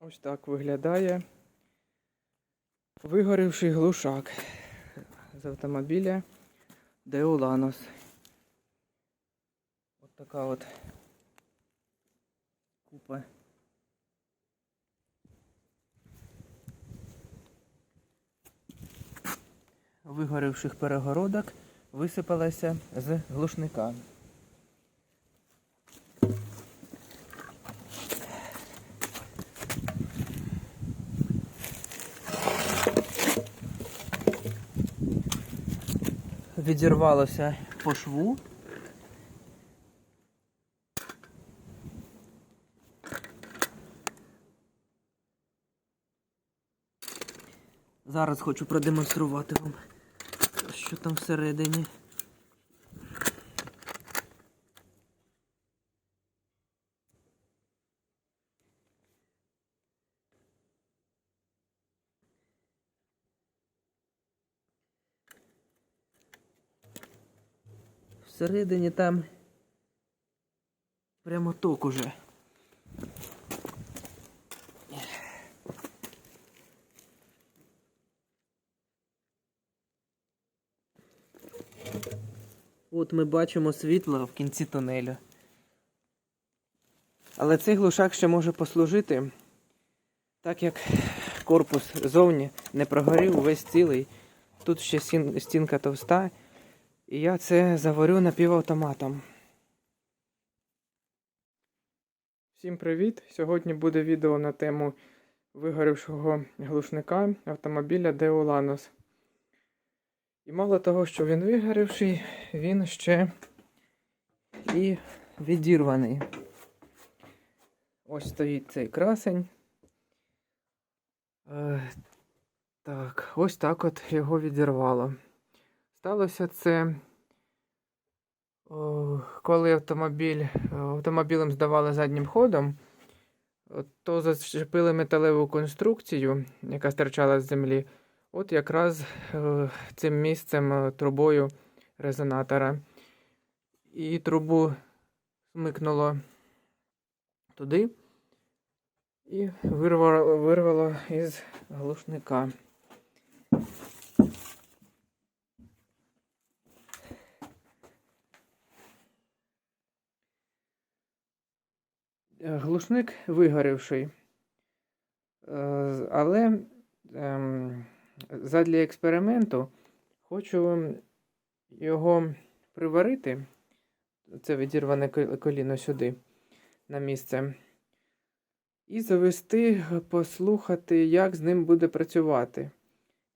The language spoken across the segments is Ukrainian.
Ось так виглядає вигорівший глушак з автомобіля Деуланос. Ось така от купа. Вигорівших перегородок висипалася з глушника. Відірвалося по шву. Зараз хочу продемонструвати вам, що там всередині. Всередині там прямо ток уже. От ми бачимо світло в кінці тунелю. Але цей глушак ще може послужити, так як корпус зовні не прогорів увесь цілий. Тут ще стінка товста. І я це заварю напівавтоматом. Всім привіт! Сьогодні буде відео на тему вигорівшого глушника автомобіля Deolanos. І мало того, що він вигорівший, він ще і відірваний. Ось стоїть цей красень. Е, так, ось так от його відірвало. Сталося це, коли автомобіль, автомобілем здавали заднім ходом, то зачепили металеву конструкцію, яка стирчала з землі, от якраз е, цим місцем е, трубою резонатора. І трубу смикнуло туди і вирвало, вирвало із глушника. Глушник вигорівший. Е, Але ем, задля експерименту хочу його приварити, це відірване коліно сюди на місце, і завести, послухати, як з ним буде працювати.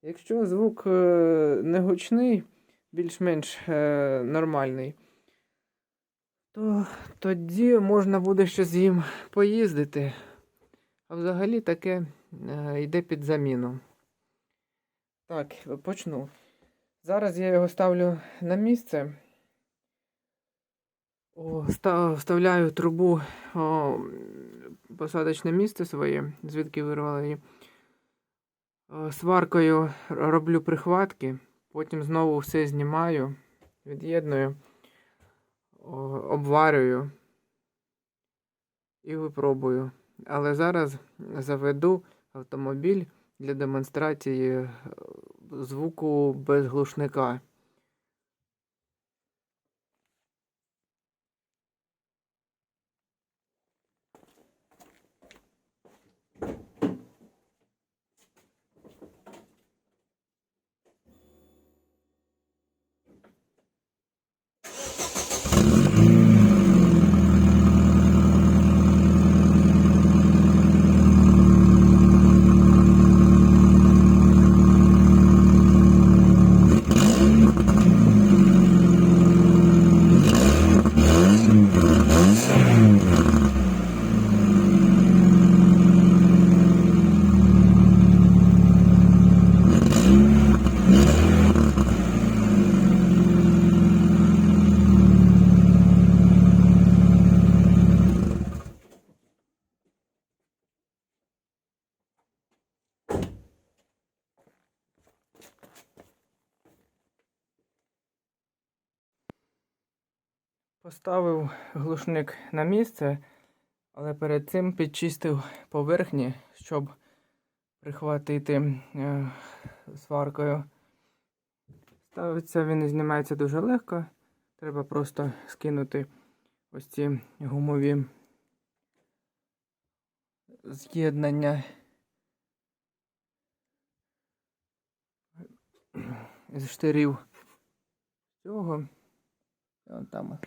Якщо звук е, не гучний, більш-менш е, нормальний, то тоді можна буде ще з ним поїздити. А взагалі таке е, йде під заміну. Так, почну. Зараз я його ставлю на місце. О, ста- вставляю трубу о, посадочне місце своє, звідки вирвала її. Сваркою роблю прихватки, потім знову все знімаю, від'єдную обварюю і випробую. Але зараз заведу автомобіль для демонстрації е, звуку без глушника. Поставив глушник на місце, Але перед цим підчистив поверхні, щоб прихватити е, сваркою. Ставиться він і знімається дуже легко. Треба просто скинути ось ці гумові з'єднання з штирів цього. І он там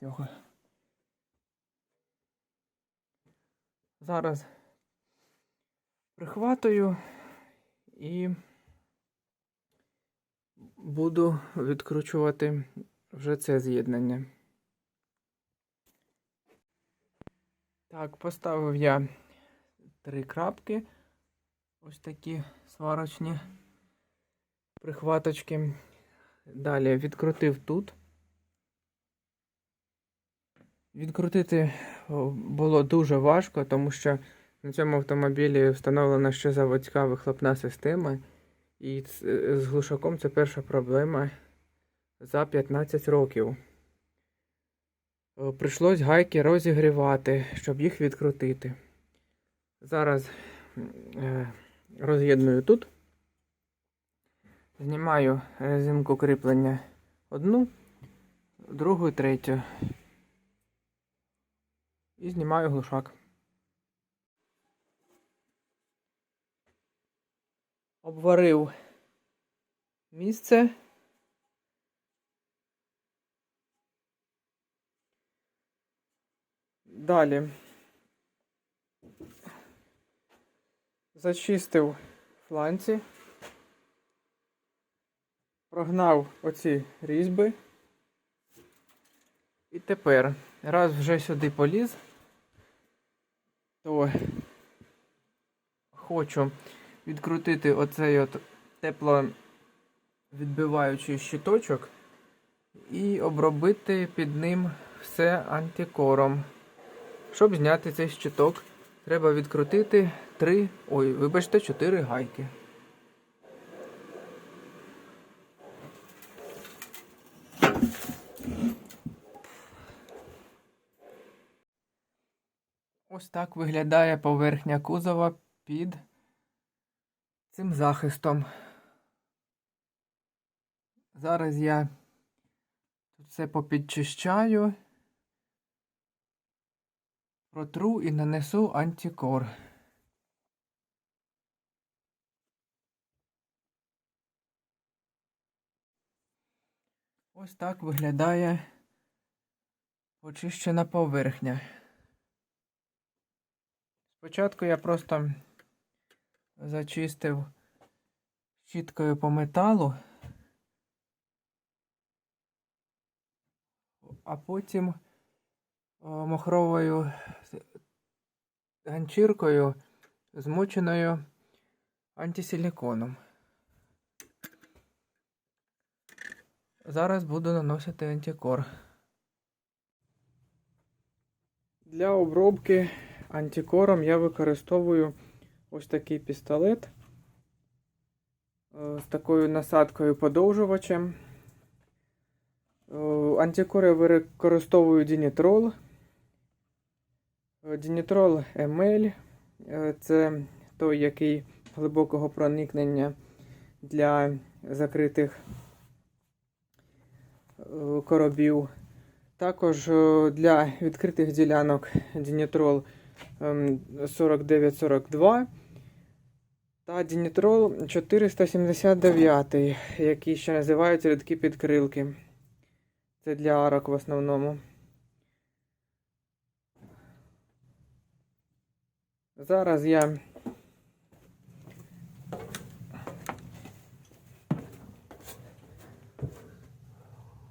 Цього. Зараз прихватую і буду відкручувати вже це з'єднання. Так, поставив я три крапки. Ось такі сварочні прихваточки. Далі відкрутив тут. Відкрутити було дуже важко, тому що на цьому автомобілі встановлена ще заводська вихлопна система. І з глушаком це перша проблема за 15 років. Е, Прийшлось гайки розігрівати, щоб їх відкрутити. Зараз е, роз'єдную тут. Знімаю резинку кріплення одну, другу третю. І знімаю глушак. Обварив місце. Далі. Зачистив фланці. Прогнав оці різьби. І тепер, раз вже сюди поліз, то хочу відкрутити оцей от тепловідбиваючий щиточок і обробити під ним все антикором. Щоб зняти цей щиток, треба відкрутити 3, ой, вибачте, 4 гайки. Ось так виглядає поверхня кузова під цим захистом. Зараз я тут все попідчищаю, протру і нанесу антикор. Ось так виглядає почищена поверхня. Спочатку я просто зачистив щіткою по металу, а потім о, махровою з- ганчіркою, змоченою антисиліконом. Зараз буду наносити антикор. Для обробки антикором я використовую ось такий пістолет е, з такою насадкою подовжувачем. Е, Антикор я використовую Дінітрол. Е, Дінітрол ML це той, який глибокого проникнення для закритих коробів. Також для відкритих ділянок Дінітрол 4942 та Дінітрол 479, який ще називають рідкі підкрилки. Це для арок в основному. Зараз я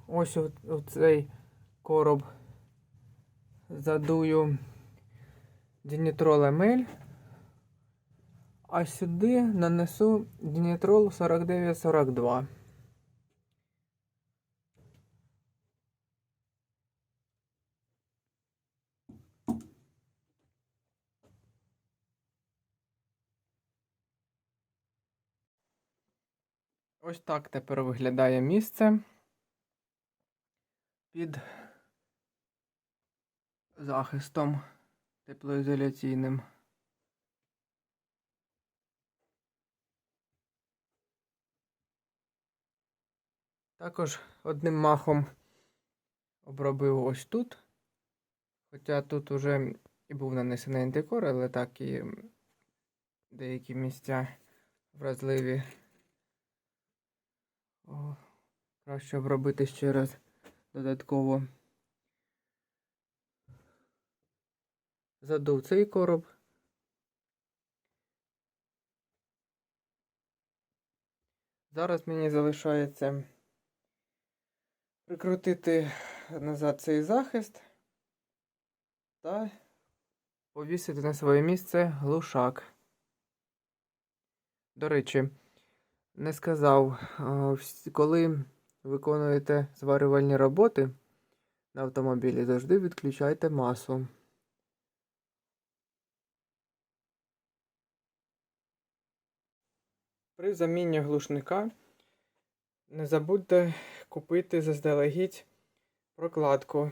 ось у цей короб задую Дінітрол ML, а сюди нанесу Дінітрол 4942. Ось так тепер виглядає місце під захистом теплоізоляційним. Також одним махом обробив ось тут. Хоча тут уже і був нанесений антикор, але так і деякі місця вразливі. О, краще обробити ще раз додатково. Задув цей короб. Зараз мені залишається прикрутити назад цей захист та повісити на своє місце глушак. До речі, не сказав, коли виконуєте зварювальні роботи на автомобілі, завжди відключайте масу. При заміні глушника не забудьте купити заздалегідь прокладку.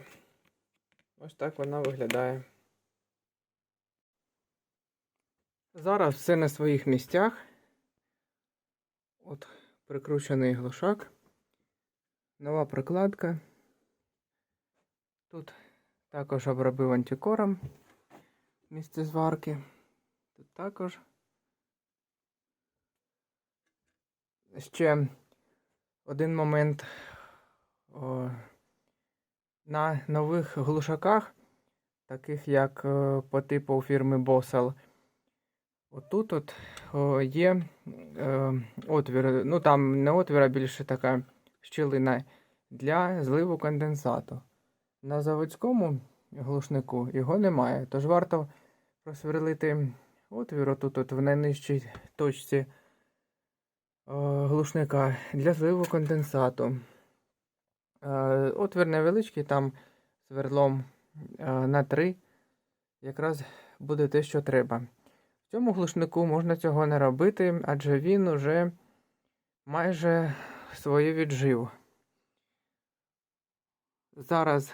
Ось так вона виглядає. Зараз все на своїх місцях. От прикручений глушак. Нова прокладка. Тут також обробив антикором місце зварки. Тут також. Ще один момент. О, на нових глушаках, таких як е, по типу фірми Bosel, отут от о, є е, отвір, ну там не отвір, а більше така щілина для зливу конденсату. На заводському глушнику його немає, тож варто просверлити отвір отут от в найнижчій точці глушника для зливу конденсату. Е, Отвір невеличкий, там сверлом е, на 3 якраз буде те, що треба. В цьому глушнику можна цього не робити, адже він уже майже своє віджив. Зараз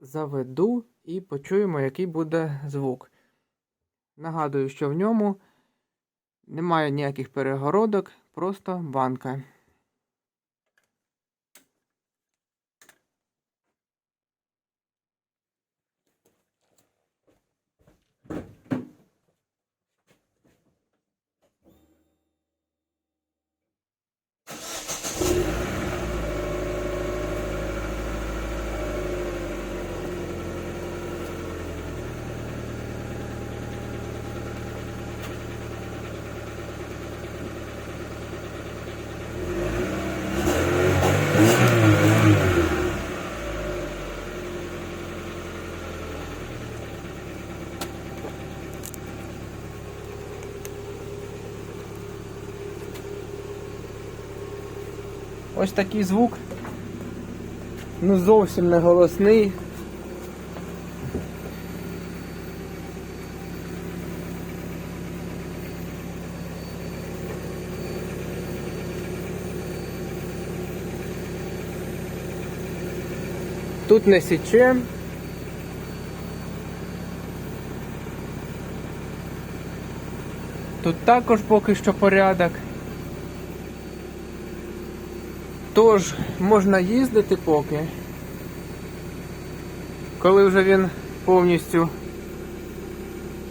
заведу і почуємо, який буде звук. Нагадую, що в ньому немає ніяких перегородок, просто банка. Ось такий звук. Ну зовсім не голосний. Тут не січе. Тут також поки що порядок. Тож можна їздити поки. Коли вже він повністю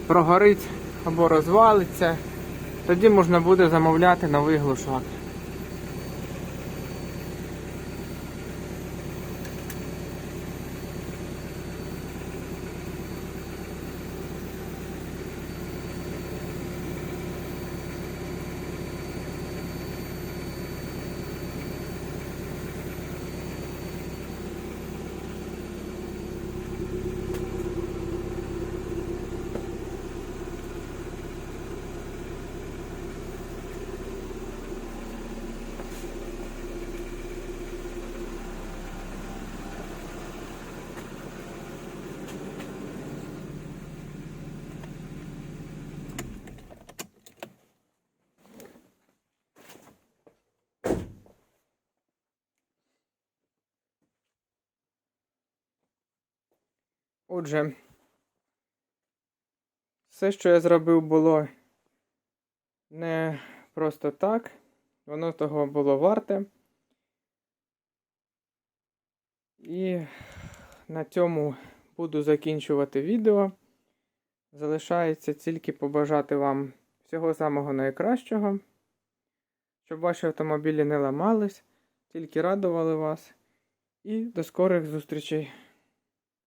прогорить або розвалиться, тоді можна буде замовляти новий глушак. Отже, все, що я зробив, було не просто так. Воно того було варте. І на цьому буду закінчувати відео. Залишається тільки побажати вам всього самого найкращого, щоб ваші автомобілі не ламались, тільки радували вас. І до скорих зустрічей!